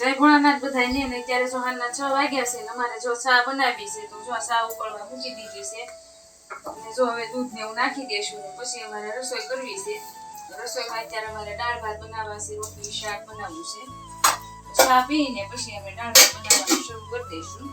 જય ભોળાનાથ બધાય ને ત્યારે અત્યારે જો હાલના છ વાગ્યા છે ને અમારે જો ચા બનાવી છે તો જો ચા ઉકળવા મૂકી દીધી છે. અને જો હવે દૂધ ને એવું નાખી દેશું પછી અમારે રસોઈ કરવી છે. રસોઈમાં અત્યારે અમારે દાળ ભાત બનાવવા છે રોટલી શાક બનાવવું છે. ચા પીને પછી અમે દાળ ભાત બનાવવાનું શરૂ કરી દઈશું.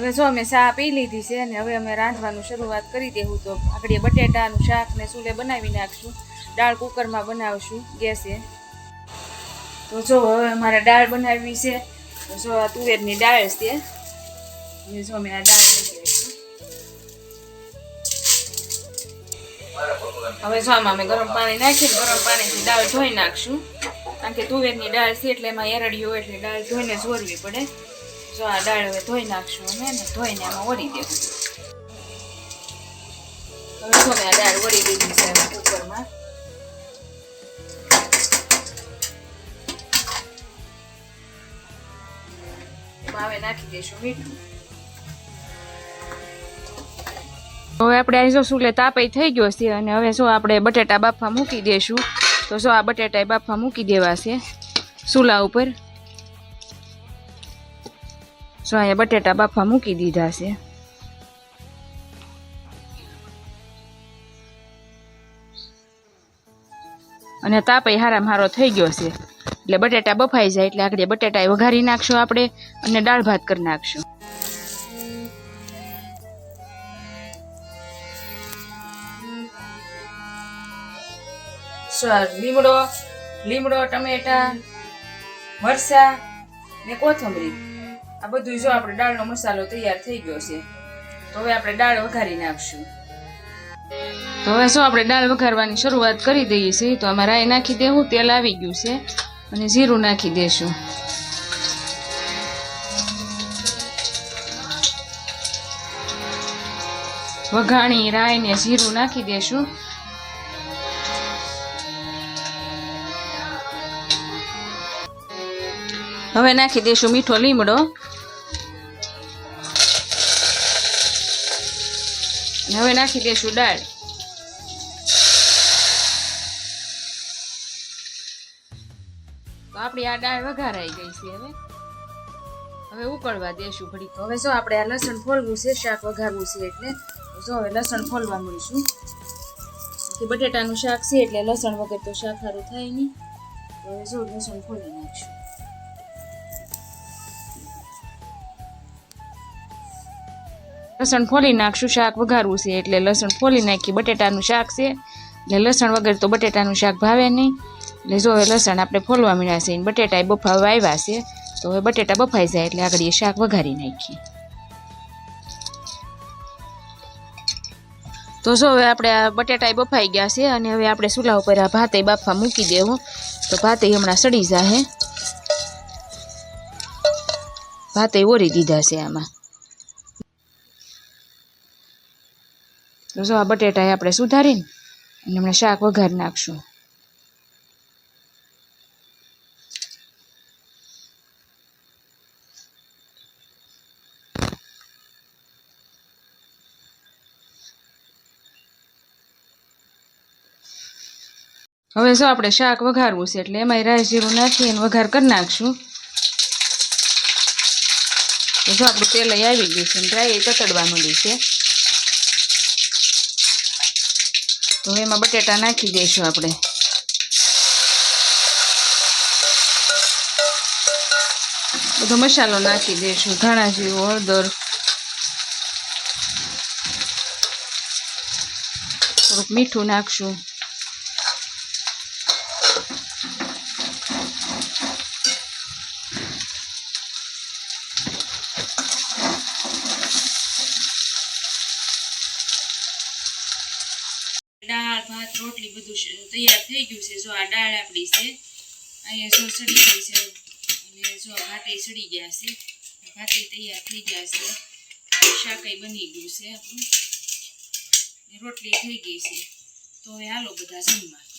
હવે જો અમે ચા પી લીધી છે અને હવે અમે રાંધવાનું શરૂઆત કરી દેવું તો આગળ બટેટાનું શાક ને સૂલે બનાવી નાખશું. દાળ કુકરમાં બનાવશું, ગેસે. તો જો હવે અમારે દાળ બનાવવી છે, તો જો આ તુવેરની દાળ છે. જો અમે આ દાળ હવે જો આમાં અમે ગરમ પાણી નાખીને, ગરમ પાણીથી દાળ ધોઈ નાખશું. કારણ કે તુવેરની દાળ છે એટલે એમાં એરડી હોય એટલે દાળ ધોઈને જોરવી પડે. જો આ દાળ હવે ધોઈ નાખશું અમે ને ધોઈને આમાં વળી દેવું. હવે જો મેં આ દાળ વળી દીધી છે કુકરમાં. હવે નાખી દઈશું હવે આપણે અહીં જો સુલે તાપાઈ થઈ ગયો છે અને હવે શું આપણે બટેટા બાફા મૂકી દઈશું તો જો આ બટેટા બાફા મૂકી દેવા છે સુલા ઉપર. જો અહીંયા બટેટા બાફા મૂકી દીધા છે. અને તાપે હારામ હારો થઈ ગયો છે. એટલે બટેટા બફાઈ જાય એટલે આગળ બટેટા વઘારી નાખશું આપણે અને દાળ ભાત કરી નાખશું. લીમડો લીમડો, ટમેટા, મરચા ને કોથમરી. આ બધું જો આપણે દાળનો મસાલો તૈયાર થઈ ગયો છે, તો હવે આપણે દાળ વઘારી નાખશું. તો હવે શું આપણે દાળ વઘારવાની શરૂઆત કરી દઈએ છીએ, તો આમાં રાઈ નાખી દેવું, તેલ આવી ગયું છે, અને જીરું નાખી દેશું. વઘાણી રાઈ ને જીરું નાખી દેશું. હવે નાખી દેશું મીઠો લીમડો. હવે નાખી દઈશું દાળ. તો આપણી આ દાળ વઘારાઈ ગઈ છે હવે. હવે ઉકળવા દેશું ઘડી હવે જો આપણે આ લસણ ફોલવું છે, શાક વઘારવું છે એટલે જો હવે લસણ ફોલવા મળીશું. કે બટેટાનું શાક છે એટલે લસણ વગર તો શાક સારું થાય નહીં. હવે જો લસણ ફોલી નાખશું. લસણ ફોલી નાખશું, શાક વઘારવું છે. એટલે લસણ ફોલી નાખી, બટેટાનું શાક છે. એટલે લસણ વગર તો બટેટાનું શાક ભાવે નહીં. એટલે જો હવે લસણ આપણે ફોલવા મળ્યા છે બટેટા બફાવા આવ્યા છે, તો હવે બટેટા બફાઈ જાય એટલે આગળ એ શાક વઘારી નાખીએ. તો જો હવે આપણે આ બટેટા બફાઈ ગયા છે, અને હવે આપણે ચૂલા ઉપર આ ભાતે બાફવા મૂકી દેવું. તો ભાતે હમણાં સડી જાહે. ભાતે ઓરી દીધા છે આમાં. તો જો આ બટેટા આપણે સુધારીને અને હમણાં શાક વઘાર નાખશું. હવે જો આપણે શાક વઘારવું છે એટલે એમાંય રાઈ જીરું નાખી અને વઘાર કરી નાખશું. તો જો આપણું તેલ આવી ગયું છે રાઈ કતડવા માંડી છે. તો એમાં બટેટા નાખી દઈશું આપણે. બધો મસાલો નાખી દઈશું, ધાણા જીવો હળદર. થોડુંક મીઠું નાખશું. ભાત, રોટલી બધું તૈયાર થઈ ગયું છે. જો આ દાળ આપણી છે, અહીંયા જો સડી ગઈ છે. અને જો ભાતે સડી ગયા છે. ભાતે તૈયાર થઈ ગયા છે. શાકાઈ બની ગયું છે આપણું. રોટલી થઈ ગઈ છે. તો હવે હાલો બધા જમવા.